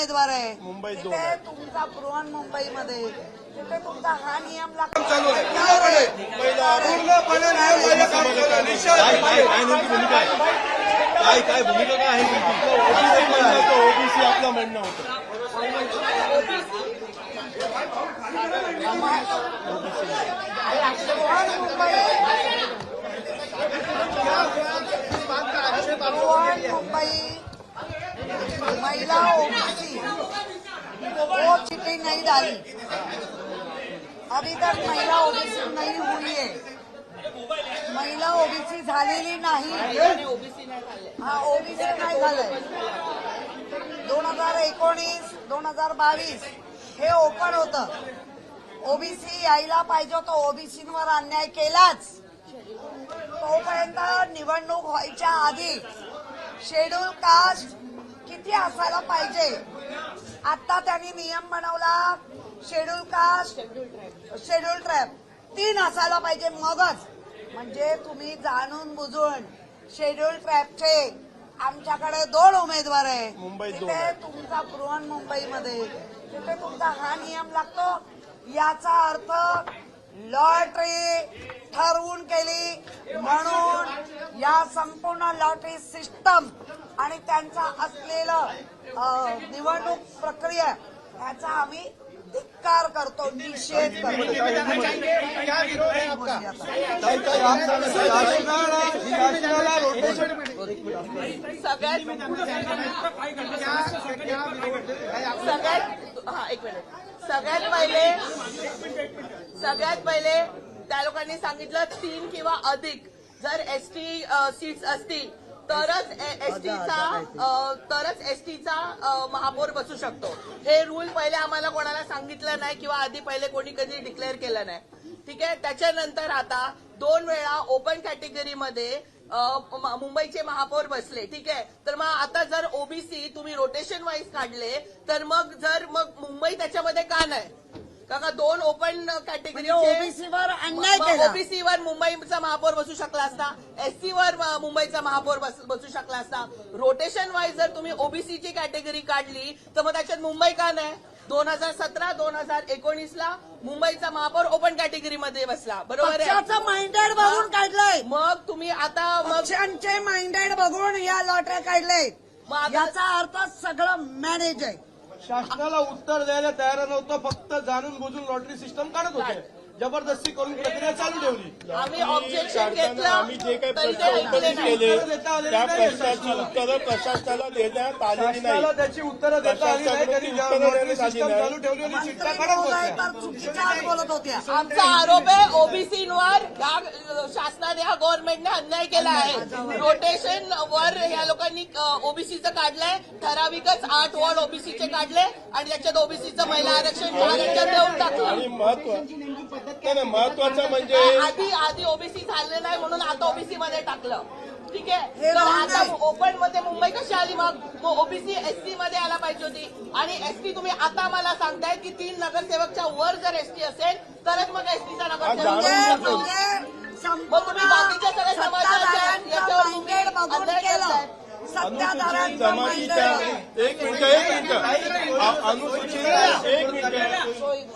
उमेदवार आहे. मुंबईत दोन तिथे आहे. तुमचा बृहन्मुंबईमध्ये तिथे तुमचा हा नियम लागतो. मुंबईला काय काय काय नेमकी भूमिका आहे? काय काय भूमिका काय आहे? तुमची ओबीसी आपलं म्हणणं होतं. मुंबई महिला ओबीसी वो चीटिंग नहीं डाली। अभी तक महिला ओबीसी नहीं हुई है। महिला ओबीसी झालेली नाही। हा ओबीसी नाही झालंय। दोन हजार एकोणीस दोन हजार बावीस हे ओपन होतं। ओबीसी यायला पाहिजे होतं ओबीसीवर अन्याय केलाच। तोपर्यंत निवडणूक व्हायच्या आधी शेड्यूल कास्ट किती असायला पाहिजे? आता त्यांनी नियम बनवला शेड्यूल कास्ट शेड्यूल ट्रॅप तीन असायला पाहिजे मगच. म्हणजे तुम्ही जाणून बुजून शेड्यूल ट्रॅपचे आमच्याकडे दोन उमेदवार आहे. तिथे. तुमचा बृहन मुंबईमध्ये. तिथे तुमचा हा नियम लागतो. याचा अर्थ लॉटरी ठरवून केली. म्हणून या संपूर्ण लॉटरी सिस्टम आणि त्यांचा असलेलं अ, निवडणूक प्रक्रिया याचा आम्ही धिक्कार करतो निषेध करतो क्या विरोध है आपका शासनाला रोटेशन सगळ्यात क्या क्या विरोध है आपका सगळ्यात हा एक मिनिट सगळ्यात पहिले सगळ्यात पहिले त्या लोकांनी सांगितलं तीन किंवा अधिक जर एसटी सीट्स असतील तरच एसटीचा तरच एसटीचा महापौर बसू शकतो. हे रूल पहिले आम्हाला कोणाला सांगितलं नाही किंवा आधी पहिले कोणी कधी डिक्लेअर केलं नाही. ठीक आहे? त्याच्यानंतर आता दोन वेळा ओपन कॅटेगरीमध्ये मुंबईचे महापौर बसले. ठीक आहे? तर मग आता जर ओबीसी तुम्ही रोटेशन वाईज काढले तर मग जर मग मुंबई त्याच्यामध्ये का नाही? का का दोन ओपन कॅटेगरी ओबीसीवर अन्याय केला. ओबीसीवर मुंबईचा महापौर बसू शकला असता एससीवर मुंबईचा महापौर बस- शकला असता. रोटेशन वाईज जर तुम्ही ओबीसीची कॅटेगरी काढली तर मग त्याच्यात मुंबई का नाही? दोन हजार सतरा दोन हजार एकोणीसला मुंबईचा महापौर ओपन कॅटेगरीमध्ये बसला. बरोबर आहे? माइंडेड बघून काढलंय. मग तुम्ही आता मग माइंडेड बघून या लॉटऱ्या काढले याचा अर्थ सगळं मॅनेज आहे. शासनाला उत्तर द्यायला तयार नव्हतं फक्त जाणून बुजून लॉटरी सिस्टम काढत होते. जबरदस्ती करून प्रक्रिया चालू ठेवली. आम्ही ऑब्जेक्शन घेतलं आम्ही जे काही प्रश्न उपस्थित केले उत्तरं देता आलेली त्या प्रश्नाची उत्तरं प्रशासनाला देण्यात आलेली नाही. त्याची उत्तरं देता आली नाही त्यांनी उत्तरं देण्यात आली सिस्टम नाही. चालू ठेवली आणि मंत्री काढत होत्या. बोलत होत्या. आमचा आरोप आहे ओबीसीवर ह्या शासनाने ह्या गव्हर्नमेंटने अन्याय केला आहे. रोटेशन वर या लोकांनी ओबीसीचं काढलंय. ठराविकच आठ वॉर्ड ओबीसीचे काढले आणि त्याच्यात ओबीसीचं महिला आरक्षण महाराष्ट्रात देऊन टाकलं. आणि महत्त्व नाही, महत्वाचं म्हणजे आधी आधी ओबीसी झाले नाही म्हणून आता ओबीसी मध्ये टाकलं. ठीक आहे? हे तर आता. ओपनमध्ये मुंबई कशी आली मग? मग ओबीसी एसटी मध्ये आला पाहिजे होती. आणि एसटी तुम्ही आता मला सांगताय की तीन नगरसेवकच्या वर जर एसटी असेल तरच मग एसटीचा नगरसेवक म्हणजे मग तुम्ही बाकीच्या सगळ्या समाजाच्या याच्यावर तुम्ही अनुसूचित जमातीच्या एक मिनिट एक मिनिट अ- अनुसूचित एक मिनिट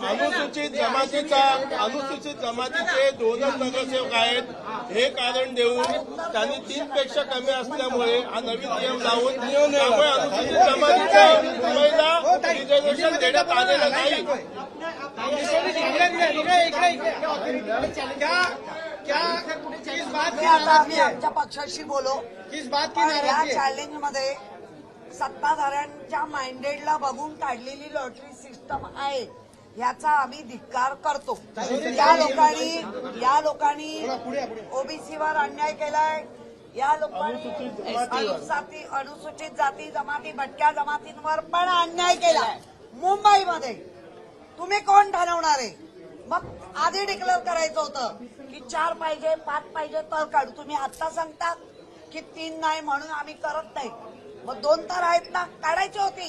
अनुसूचित जमातीचा अनुसूचित जमातीचे दोनच नगरसेवक आहेत हे कारण देऊन त्यांनी तीन पेक्षा कमी असल्यामुळे हा नवीन नियम लावून त्यामुळे अनुसूचित जमातीच्या मुंबईला रिझर्वेशन देण्यात आलेलं नाही क्या किस बात की आता नाराजगी आमच्या पक्षाशी बोलो. किस बात की या नाराजगी चॅलेंजमध्ये सत्ताधाऱ्यांच्या माइंडेडला बघून काढलेली लॉटरी सिस्टम आहे. याचा आम्ही धिक्कार करतो. या लोकांनी या लोकांनी ओबीसीवर अन्याय केलाय. या लोकांनी अनुसूचित अनुसूचित जाती जमाती भटक्या जमातींवर पण अन्याय केलाय. मुंबईमध्ये तुम्ही कोण ठरवणार आहे? मग आधी डिक्लेअर करायचं होतं की चार पाहिजे पाच पाहिजे तर काढू तुम्ही आता सांगता की तीन नाही म्हणून आम्ही करत नाही मग दोन तर आहेत ना काढायची होती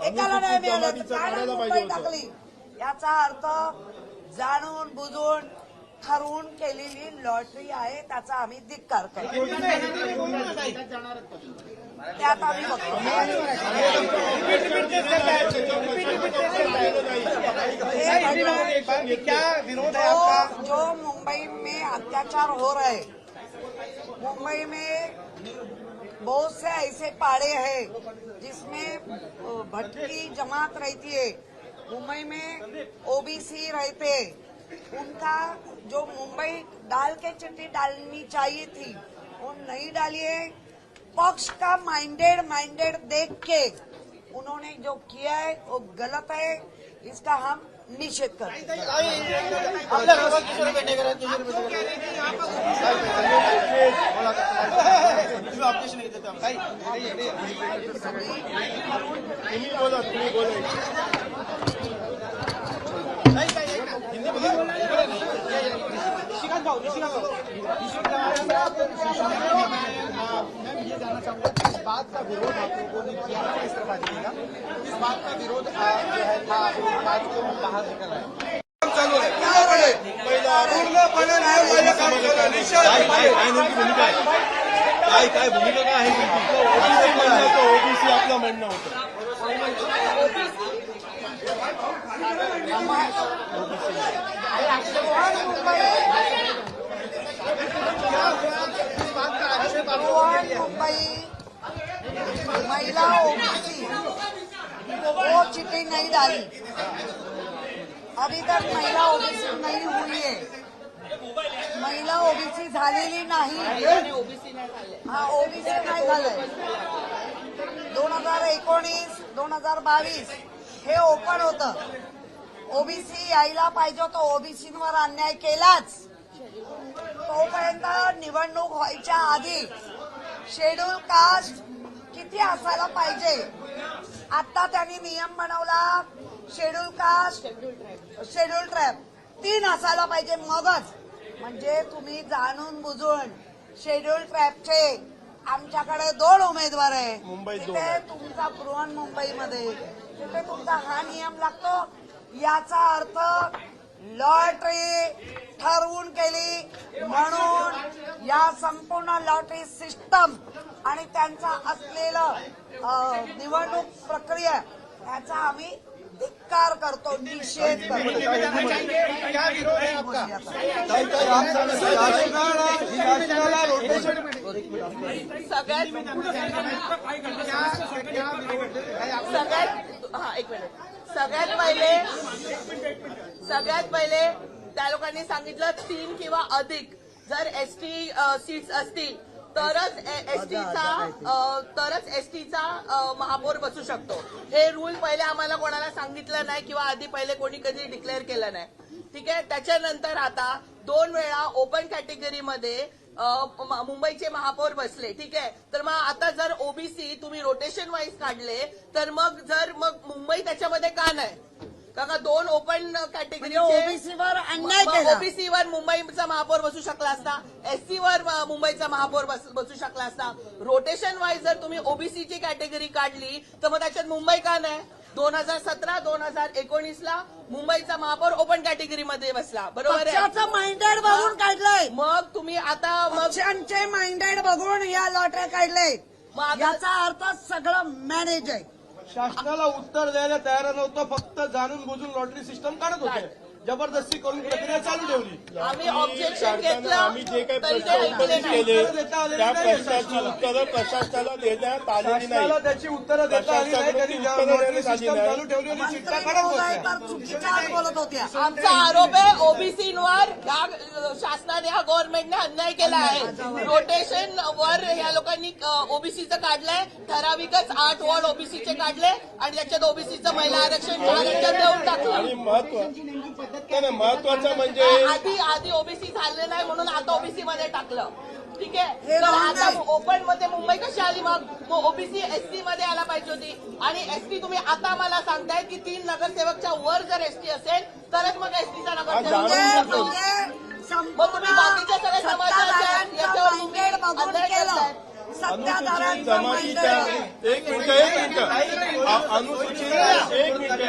एकाला नाही मिळालं काढून काढायला मुंबई पाहिजे होतं. टाकली याचा अर्थ जाणून बुजून ठरवून केलेली लॉटरी आहे त्याचा आम्ही धिक्कार करतो त्यात आम्ही बघतो क्या विरोध है आपका? जो मुंबई में अत्याचार हो रहे मुंबई में बहुत से ऐसे पाड़े हैं जिसमें भटकी जमात रहती है मुंबई में ओबीसी रहते उनका जो मुंबई डाल के चिट्ठी डालनी चाहिए थी वो नहीं डाली है। पक्ष का माइंडेड माइंडेड देख के उन्होंने जो किया है वो गलत है। इसका हम निषेध करते बात का विरोध आप लोगों ने किया तरह का बात का विरोध जो है था आज को बाहर निकल रहा चालू आहे. पूर्णपणे पूर्णपणे न्यायपालिका काम करा. निषेध काय काय काय नेमकी भूमिका आहे? काय काय भूमिका काय आहे नेमकी? ओबीसी आपलं म्हणणं होतं. मुंबई महिला ओबीसी. हो, वो चिट्ठी नहीं डाली अभी तक महिला ओबीसी नहीं हुई है. महिला ओबीसी झालेली नाही. हा ओबीसी नाही झालंय. दोन हजार एकोणीस दोन हजार बावीस हे ओपन होतं. ओबीसी यायला पाहिजे होतं. ओबीसीवर अन्याय केलाच. तोपर्यंत निवडणूक व्हायच्या आधी शेड्यूल कास्ट किती असायला पाहिजे? आता त्यांनी नियम बनवला. शेड्यूल कास्ट शेड्यूल ट्रॅप तीन असायला पाहिजे मगच. म्हणजे तुम्ही जाणून बुजून शेड्यूल ट्रॅपचे आमच्याकडे दोन उमेदवार आहे. तिथे आहे. तुमचा बृहन मुंबईमध्ये. तिथे तुमचा हा नियम लागतो याचा अर्थ लॉटरी ठरवून केली. म्हणून या संपूर्ण लॉटरी सिस्टम आणि त्यांचा असलेलं निवडणूक प्रक्रिया याचा आम्ही धिक्कार करतो निषेध सगळ्यात सगळ्यात हा एक मिनिट. सगळ्यात पहिले सगळ्यात पहिले त्या लोकांनी सांगितलं तीन किंवा अधिक. जर एसटी सीट्स असतील तरच एसटीचा तरच एसटीचा महापौर बसू शकतो. हे रूल पहिले आम्हाला कोणाला सांगितलं नाही किंवा आधी पहिले कोणी कधी डिक्लेअर केलं नाही. ठीक आहे? त्याच्यानंतर आता दोन वेळा ओपन कॅटेगरीमध्ये मुंबईचे महापौर बसले. ठीक आहे? तर मग आता जर ओबीसी तुम्ही रोटेशन वाईज काढले तर मग जर मग मुंबई त्याच्यामध्ये का नाही? का का दोन ओपन कॅटेगरी ओबीसीवर म्हणजे अन्याय केला. ओबीसीवर मुंबईचा महापौर बसू शकला असता. एससी वर मुंबईचा महापौर बस- शकला असता. रोटेशन वाईज जर तुम्ही ओबीसीची कॅटेगरी काढली तर मग त्याच्यात मुंबई का नाही? दोन हजार सतरा दोन हजार एकोणीसला मुंबईचा महापौर ओपन कॅटेगरीमध्ये बसला. बरोबर आहे? माइंडेड बघून काढलंय. मग तुम्ही आता पक्षांचे माइंडेड बघून या लॉटऱ्या काढले याचा अर्थ सगळं मॅनेज आहे. शासनाला उत्तर द्यायला तयार नव्हतं फक्त जाणून बुजून लॉटरी सिस्टम काढत होते. जबरदस्ती करून प्रक्रिया चालू ठेवली. आम्ही ऑब्जेक्शन घेतलं आम्ही जे काही प्रश्न उपस्थित. केले त्या प्रश्नाची उत्तरं प्रशासनाला देण्यात आलेली नाही. त्याची उत्तरं देता आली नाही त्यांनी सिस्टम. चालू ठेवली आणि काढत होत्या. आमचा आरोप आहे ओबीसीवर शासनाने या गव्हर्नमेंटने अन्याय केला आहे. रोटेशन वर या लोकांनी ओबीसीचं काढलंय. ठराविकच आठ वॉर्ड ओबीसीचे काढले आणि त्याच्यात ओबीसीचं महिला आरक्षण महाराष्ट्रात देऊन टाकलं. आणि महत्त्व महत्वाचं म्हणजे आधी आधी ओबीसी झाले नाही म्हणून आता ओबीसी मध्ये टाकलं. ठीक आहे? हे तर आता. ओपनमध्ये मुंबई कशी आली मग? ओबीसी एसटी मध्ये आला पाहिजे होती. आणि एसटी तुम्ही आता मला सांगताय की तीन नगरसेवकच्या वर जर एसटी असेल तरच मग एसटीचा नगरसेवक. म्हणजे मग तुम्ही बाकीच्या सगळ्या समाजाच्या याच्यावर तुम्ही अनुसूचित जमातीच्या एक मिनिट एक मिनिट. अ- अनुसूचित एक मिनिट.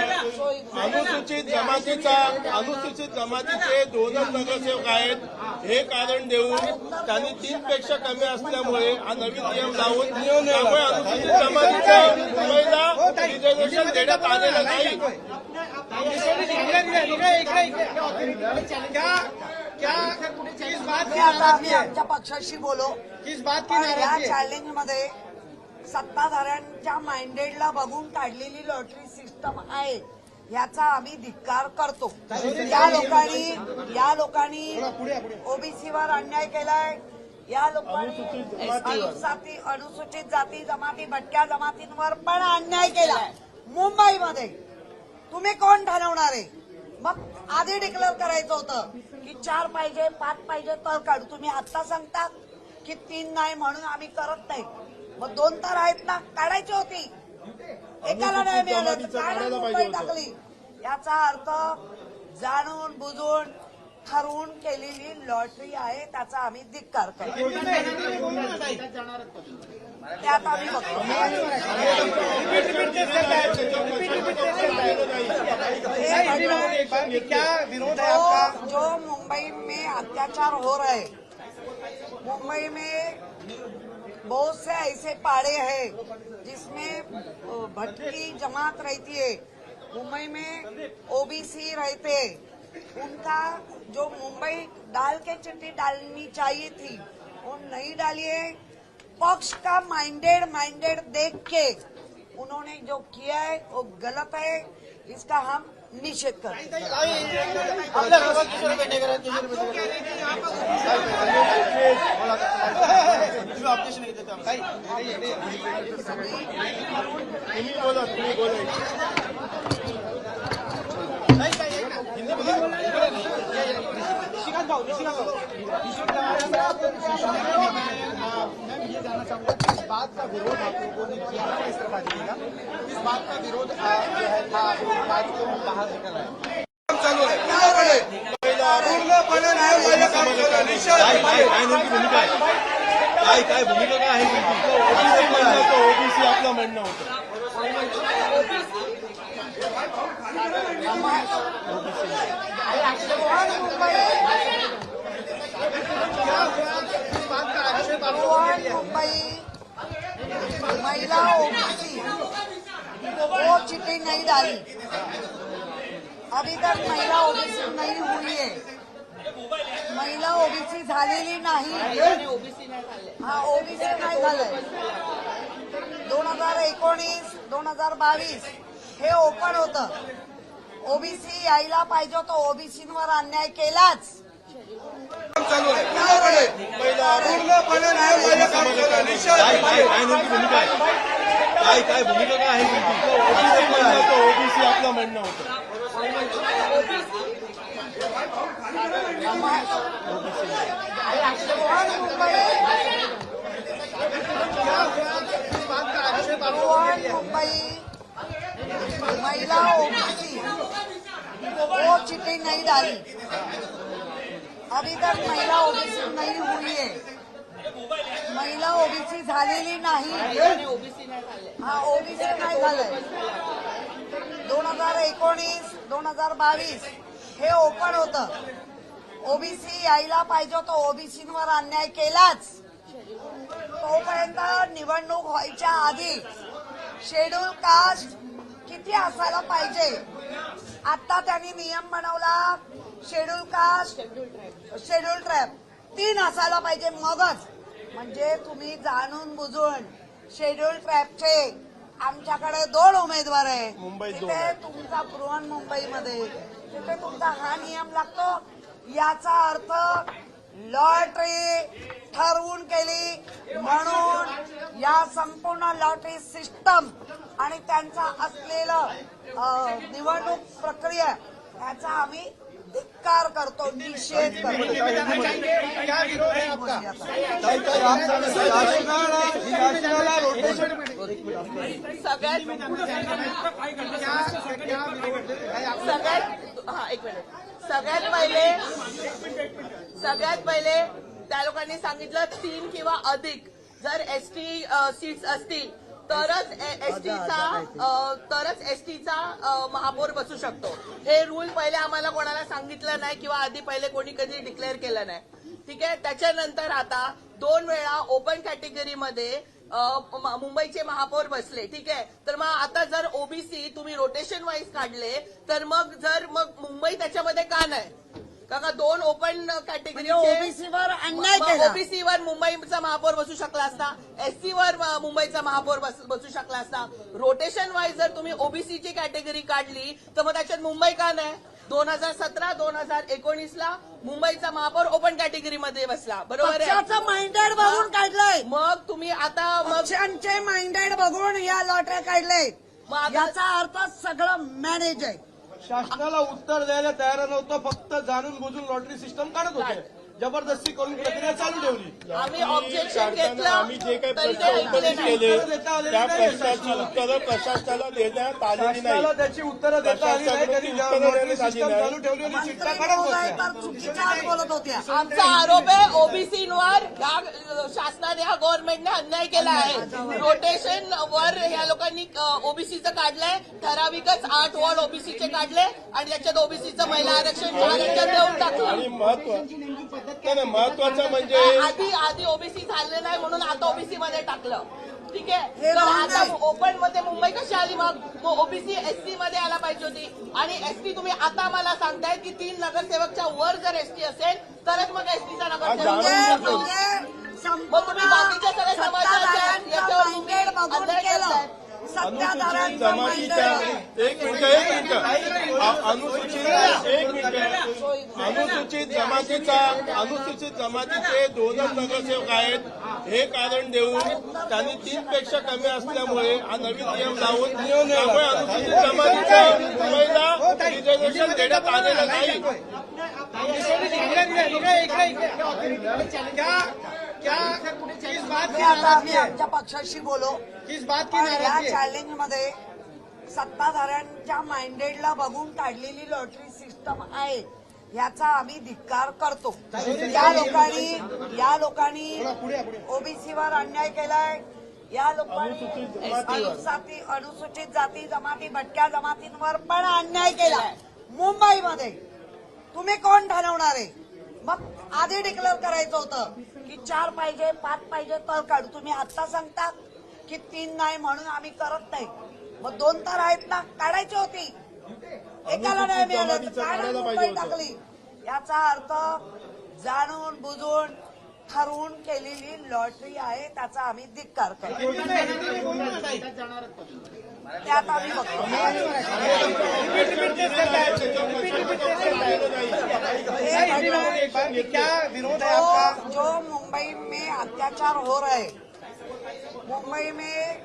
अनुसूचित जमातीचा अनुसूचित जमातीचे दोनच नगरसेवक आहेत. हे कारण देऊन त्यांनी तीन पेक्षा कमी असल्यामुळे हा नवीन नियम लावून त्यामुळे अनुसूचित जमातीच्या मुंबईला रिझर्वेशन देण्यात आलेलं नाही. क्या क्या बात की नाराजगी आमच्या पक्षाशी बोलो. किस बात की पण या नाराजगी चॅलेंजमध्ये सत्ताधाऱ्यांच्या माइंडेडला बघून काढलेली लॉटरी सिस्टम आहे याचा आम्ही धिक्कार करतो. या लोकांनी या लोकांनी ओबीसीवर अन्याय केलाय. या लोकांनी अनुसाती अनुसूचित जाती जमाती भटक्या जमातींवर पण अन्याय केलाय मुंबईमध्ये तुम्ही कोण ठरवणार आहे? मग आधी डिक्लेअर करायचं होतं. की चार पाहिजे पाच पाहिजे तर काढू. तुम्ही आता सांगता की तीन नाही म्हणून आम्ही करत नाही मग दोन तर आहेत ना काढायची होती. एकाला नाही मिळालं काढायला मुंबई पाहिजे होतं. टाकली. याचा अर्थ जाणून बुजून ठरवून केलेली लॉटरी आहे त्याचा आम्ही धिक्कार करतो. क्या विरोध है आपका जो मुंबई में अत्याचार हो रहे मुंबई में बहुत से ऐसे पाड़े हैं जिसमें भटकी जमात रहती है मुंबई में ओबीसी रहते उनका जो मुंबई डाल के चिट्ठी डालनी चाहिए थी, वो नहीं डाली है। पक्ष का माइंडेड माइंडेड देख के उन्होंने जो किया है, वो गलत है, इसका हम निषेध करते हैं। आपल्या घरात किशोर बेटे करा किशोर बेटे तुम्ही बोला तुम्ही बोला मैं ये जानना चाहूंगा किस बात का विरोध आप लोगों ने किया था इस्तीफा देने का किस बात का विरोध आ, जो है था आज को बाहर निकल रहा है चालू आहे पूर्णपणे पूर्णपणे न्यायपालिका काम करा. निषेध काय काय नेमकी भूमिका आहे काय काय भूमिका काय आहे तुमची ओबीसी आपलं म्हणणं होतं बृहन मुंबई महिला ओबीसी वो चिट्ठी नहीं डाली अभी तक महिला ओबीसी नहीं हुई है महिला ओबीसी झालेली नाही ओबीसी नाही झाले हा ओबीसी नाही झालंय दोन हजार एकोणीस दोन हजार बावीस हे ओपन होत. ओबीसी यायला पाहिजे होतं. ओबीसीवर अन्याय केलाच. काय काय भूमिका काय आहे तुमची ओबीसी आपलं म्हणणं होतं मुंबई महिलाओं मुंबई ओबीसी. हो वो चिट्ठी नहीं डाली अभी तक महिला ओबीसी नहीं हुई है. महिला ओबीसी झालेली नाही. हा ओबीसी नाही झालंय. दोन हजार एकोणीस दोन हजार बावीस हे ओपन होतं. ओबीसी यायला पाहिजे होतं. ओबीसीवर अन्याय केलाच. तोपर्यंत निवडणूक व्हायच्या आधी शेड्यूल कास्ट किती असायला पाहिजे. आता त्यांनी नियम बनवला शेड्यूल कास्ट शेड्यूल ट्रॅप तीन असायला पाहिजे मगच. म्हणजे तुम्ही जाणून बुजून शेड्यूल ट्रॅपचे आमच्याकडे दोन उमेदवार आहे तिथे. तुमचा बृहन मुंबईमध्ये. तिथे तुमचा हा नियम लागतो. याचा अर्थ लॉटरी ठरवून केली. म्हणून या संपूर्ण लॉटरी सिस्टम आणि त्यांचा असलेलं अ, निवडणूक प्रक्रिया याचा आम्ही धिक्कार करतो निषेध करतो. क्या विरोध है आपका सगळ्यात सगळ्यात हा एक मिनिट. सगळ्यात पहिले सगळ्यात पहिले त्या लोकांनी सांगितलं तीन किंवा अधिक. जर एसटी सीट्स असतील तरच एसटीचा तरच एसटीचा महापौर बसू शकतो. हे रूल पहिले आम्हाला कोणाला सांगितलं नाही किंवा आधी पहिले कोणी कधी डिक्लेअर केलं नाही. ठीक आहे? त्याच्यानंतर आता दोन वेळा ओपन कॅटेगरीमध्ये मुंबईचे महापौर बसले ठीक आहे? तर मग आता जर ओबीसी तुम्ही रोटेशन वाईज काढले तर मग जर मग मुंबई त्याच्यामध्ये का नाही? का दोन ओपन म्हणजे कॅटेगरीचे ओबीसी वर अन्याय केला. ओबीसी वर मुंबईचा महापौर बसू शकला असता एससी वर मुंबईचा महापौर बस- बसू शकला असता. रोटेशन वाईज जर तुम्ही ओबीसीची कॅटेगरी काढली तर मग त्याच्यात मुंबई का नाही? दोन हजार सतरा दोन हजार एकोणीसला मुंबईचा महापौर ओपन कॅटेगरीमध्ये बसला. बरोबर आहे? पक्षाचं माइंडेड बघून काढलंय. मग तुम्ही आता मग पक्षांचे माइंडेड बघून या लॉटऱ्या काढले मग आता- याचा अर्थ सगळं मॅनेज आहे. शासनाला उत्तर द्यायला तयार नव्हतं फक्त जाणून बुजून लॉटरी सिस्टम काढत होते. जबरदस्ती करून प्रक्रिया चालू ठेवली. आम्ही ऑब्जेक्शन घेतलं आम्ही जे काही तरी ते प्रश्न ऐकले उपस्थित नाही. केले त्या प्रश्नाची उत्तरं प्रशासनाला देण्यात आलेली शासनाला नाही त्याची उत्तरं देता आली नाही त्यांनी उत्तरं लॉटरी देण्यात आली सिस्टम नाही. चालू ठेवली आणि तर चुकीच्याच बोलत होत्या. आमचा आरोप आहे ओबीसीवर ह्या शासनाने ह्या गव्हर्नमेंटने अन्याय केला आहे. रोटेशन वर ह्या लोकांनी ओबीसीचं काढलंय. ठराविकच आठ वॉर्ड ओबीसीचे काढले आणि त्याच्यात ओबीसीचं महिला आरक्षण देऊन टाकलं. आणि महत्त्व नाही, महत्वाचं म्हणजे आधी आधी ओबीसी झाले नाही म्हणून आता ओबीसी मध्ये टाकलं. ठीक आहे? हे तर आता. ओपनमध्ये मुंबई कशी आली मग? मग ओबीसी एसटी मध्ये यायला पाहिजे होती. आणि एसटी तुम्ही आता मला सांगताय की तीन नगरसेवकच्या वर जर एसटी असेल तरच मग एसटीचा नगरसेवक म्हणजे मग तुम्ही बाकीच्या सगळ्या समाजाच्या याच्यावर तुम्ही माइंडेड बघून अन्याय केलं करताय. अनुसूचित सत्ताधाऱ्यांचा जमातीच्या माइंडेड एक मिनिट एक मिनिट. अ- अनुसूचित एक मिनिट. अनुसूचित जमातीचा अनुसूचित जमातीचे दोनच नगरसेवक आहेत. हे कारण देऊन त्यांनी तीन पेक्षा कमी असल्यामुळे हा नवीन नियम लावून त्यामुळे अनुसूचित जमातीच्या मुंबईला रिझर्वेशन देण्यात आलेलं नाही. क्या क्या किस बात मी की आता नाराजगी मी आमच्या पक्षाशी बोलो. किस बात की या चॅलेंजमध्ये सत्ताधाऱ्यांच्या माइंडेडला बघून काढलेली लॉटरी सिस्टम आहे. याचा आम्ही धिक्कार करतो. या लोकांनी या लोकांनी ओबीसीवर अन्याय केलाय. या लोकांनी अनुसूचित जाती जमाती भटक्या जमातींवर पण अन्याय केलाय. मुंबईमध्ये तुम्ही कोण ठरवणार आहे? मग आधी डिक्लेअर करायचं होतं. की चार पाहिजे पाच पाहिजे तर काढू. तुम्ही आता सांगता की तीन नाही म्हणून आम्ही करत नाही. मग दोन तर आहेत ना काढायची होती. एकाला नाही मिळालं तर जमातीचं काय काढायला. टाकली. याचा अर्थ जाणून बुजून ठरवून केलेली लॉटरी आहे त्याचा आम्ही धिक्कार करतो. जो मुंबई में अत्याचार हो रहे मुंबई में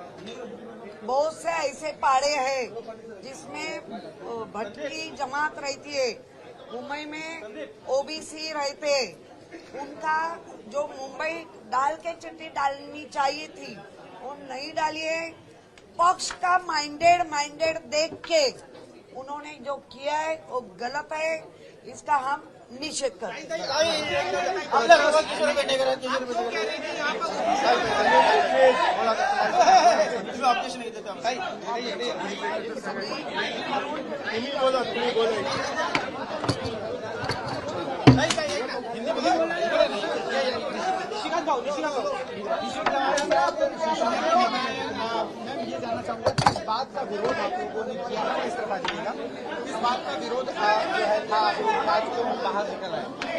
बहुत से ऐसे पाड़े हैं जिसमें भटकी जमात रहती है मुंबई में ओबीसी रहते उनका जो मुंबई डाल के चिट्ठी डालनी चाहिए थी, वो नहीं डाली है पक्ष का माइंडेड माइंडेड देख के उन्होंने जो किया है, वो गलत है, इसका हम निषेध करते हैं। तुम्ही बोला तुम्ही मैं ये जानना चाहूंगा बात का विरोध आप लोगों ने किया था इस तरफ बात का विरोध जो है था आज को बाहर निकल आए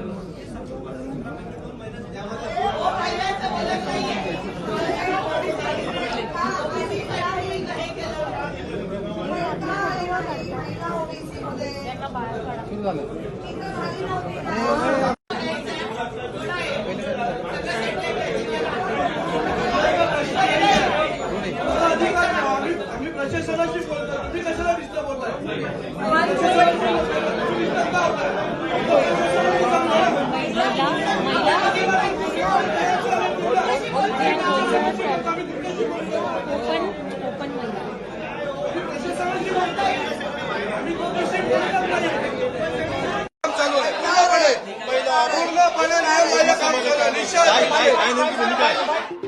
필라는 निषेध काय काय नेमकी भूमिका आहे?